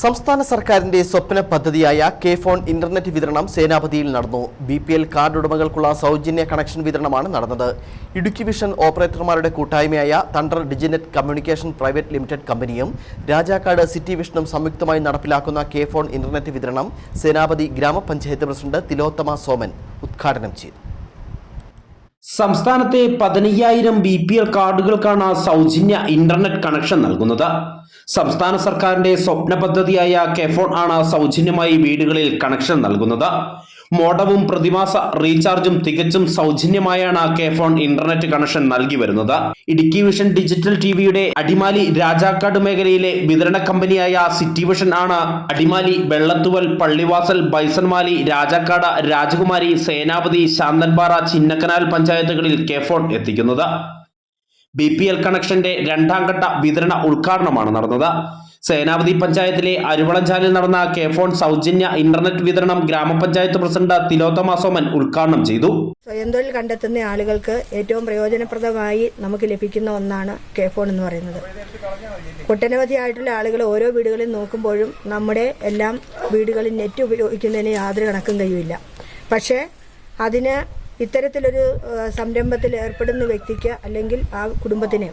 സംസ്ഥാന സർക്കാരിന്റെ സ്വപ്ന പദ്ധതിയായ കെ ഫോൺ ഇന്റർനെറ്റ് വിതരണം സേനാപതിയിൽ നടന്നു. ബി പി എൽ കാർഡ് ഉടമകൾക്കുള്ള സൗജന്യ കണക്ഷൻ വിതരണമാണ് നടന്നത്. ഇടുക്കി വിഷൻ ഓപ്പറേറ്റർമാരുടെ കൂട്ടായ്മയായ Thunder Diginet Communication Private Limited കമ്പനിയും രാജാക്കാട് സിറ്റി വിഷനും സംയുക്തമായി നടപ്പിലാക്കുന്ന കെ ഫോൺ ഇന്റർനെറ്റ് വിതരണം സേനാപതി ഗ്രാമപഞ്ചായത്ത് പ്രസിഡന്റ് തിലോത്തമ സോമൻ ഉദ്ഘാടനം ചെയ്തു. സംസ്ഥാനത്തെ പതിനയ്യായിരം ബി പി എൽ കാർഡുകൾക്കാണ് സൗജന്യ ഇന്റർനെറ്റ് കണക്ഷൻ നൽകുന്നത്. സംസ്ഥാന സർക്കാരിന്റെ സ്വപ്ന പദ്ധതിയായ കെഫോൺ ആണ് സൗജന്യമായി വീടുകളിൽ കണക്ഷൻ നൽകുന്നത്. മോഡവും പ്രതിമാസ റീചാർജും തികച്ചും സൗജന്യമായാണ് കെ ഫോൺ ഇന്റർനെറ്റ് കണക്ഷൻ നൽകി വരുന്നത്. ഇടുക്കി വിഷൻ ഡിജിറ്റൽ ടിവിയുടെ അടിമാലി രാജാക്കാട് മേഖലയിലെ വിതരണ കമ്പനിയായ സിറ്റി വിഷൻ ആണ് അടിമാലി വെള്ളത്തുവൽ പള്ളിവാസൽ ബൈസൺമാലി രാജാക്കാട് രാജകുമാരി സേനാപതി ശാന്തൻപാറ ചിന്നക്കനാൽ പഞ്ചായത്തുകളിൽ കെ ഫോൺ എത്തിക്കുന്നത്. ബി പി എൽ കണക്ഷന്റെ രണ്ടാം ഘട്ട വിതരണ ഉദ്ഘാടനമാണ് നടന്നത്. സേനാപതി പഞ്ചായത്തിലെ അരുവളഞ്ചാലിൽ നടന്ന കെ ഫോൺ സൗജന്യ ഇന്റർനെറ്റ് വിതരണം ഗ്രാമപഞ്ചായത്ത് പ്രസിഡന്റ് തിലോത്തമ സോമൻ ഉദ്ഘാടനം ചെയ്തു. സ്വയം തൊഴിൽ കണ്ടെത്തുന്ന ആളുകൾക്ക് ഏറ്റവും പ്രയോജനപ്രദമായി നമുക്ക് ലഭിക്കുന്ന ഒന്നാണ് കെ ഫോൺ എന്ന് പറയുന്നത്. ഒട്ടനവധി ആയിട്ടുള്ള ആളുകൾ ഓരോ വീടുകളിൽ നോക്കുമ്പോഴും നമ്മുടെ എല്ലാം വീടുകളിൽ നെറ്റ് ഉപയോഗിക്കുന്നതിന് യാതൊരു കണക്കും കഴിയില്ല. പക്ഷേ അതിന് ഇത്തരത്തിലൊരു സംരംഭത്തിൽ ഏർപ്പെടുന്ന വ്യക്തിക്ക് അല്ലെങ്കിൽ ആ കുടുംബത്തിന്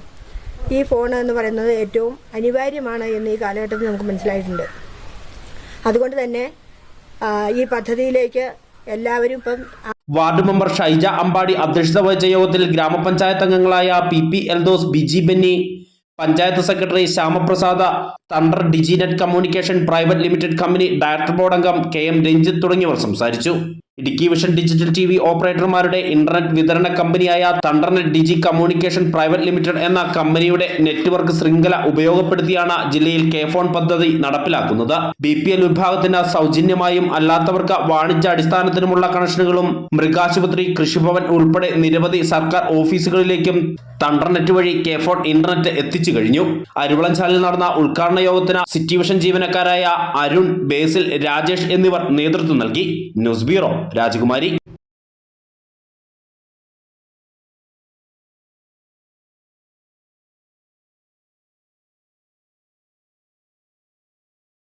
ഈ ഫോൺ എന്ന് പറയുന്നത് ഏറ്റവും അനിവാര്യമാണ് എന്ന് ഈ കാലഘട്ടത്തിൽ നമുക്ക് മനസ്സിലായിട്ടുണ്ട്. അതുകൊണ്ട് തന്നെ ഈ പദ്ധതിയിലേക്ക് എല്ലാവരും ഇപ്പം വാർഡ് മെമ്പർ ഷൈജ അമ്പാടി അധ്യക്ഷത വഹിച്ച യോഗത്തിൽ ഗ്രാമപഞ്ചായത്ത് അംഗങ്ങളായ P P Eldhose Biji Benny panchayat secretary Shyamaprasad Thunder Diginet Communication Private Limited company director board അംഗം കെ എം രഞ്ജിത്ത് തുടങ്ങിയവർ സംസാരിച്ചു. Idukki vision digital T V ഓപ്പറേറ്റർമാരുടെ ഇന്റർനെറ്റ് വിതരണ കമ്പനിയായ Thundernet Digi Communication Private Limited എന്ന കമ്പനിയുടെ നെറ്റ്വർക്ക് ശൃംഖല ഉപയോഗപ്പെടുത്തിയാണ് ജില്ലയിൽ കെ ഫോൺ പദ്ധതി നടപ്പിലാക്കുന്നത്. ബി പി എൽ വിഭാഗത്തിന് സൗജന്യമായും അല്ലാത്തവർക്ക് വാണിജ്യ അടിസ്ഥാനത്തിനുമുള്ള കണക്ഷനുകളും മൃഗാശുപത്രി കൃഷിഭവൻ ഉൾപ്പെടെ നിരവധി സർക്കാർ ഓഫീസുകളിലേക്കും തണ്ടർനെറ്റ് വഴി കെ ഫോൺ ഇന്റർനെറ്റ് എത്തിച്ചു കഴിഞ്ഞു. അരുവളഞ്ചാലിൽ നടന്ന ഉദ്ഘാടന യോഗത്തിന് സിറ്റി വിഷൻ ജീവനക്കാരായ അരുൺ ബേസിൽ രാജേഷ് എന്നിവർ നേതൃത്വം നൽകി. ന്യൂസ് ബ്യൂറോ രാജകുമാരി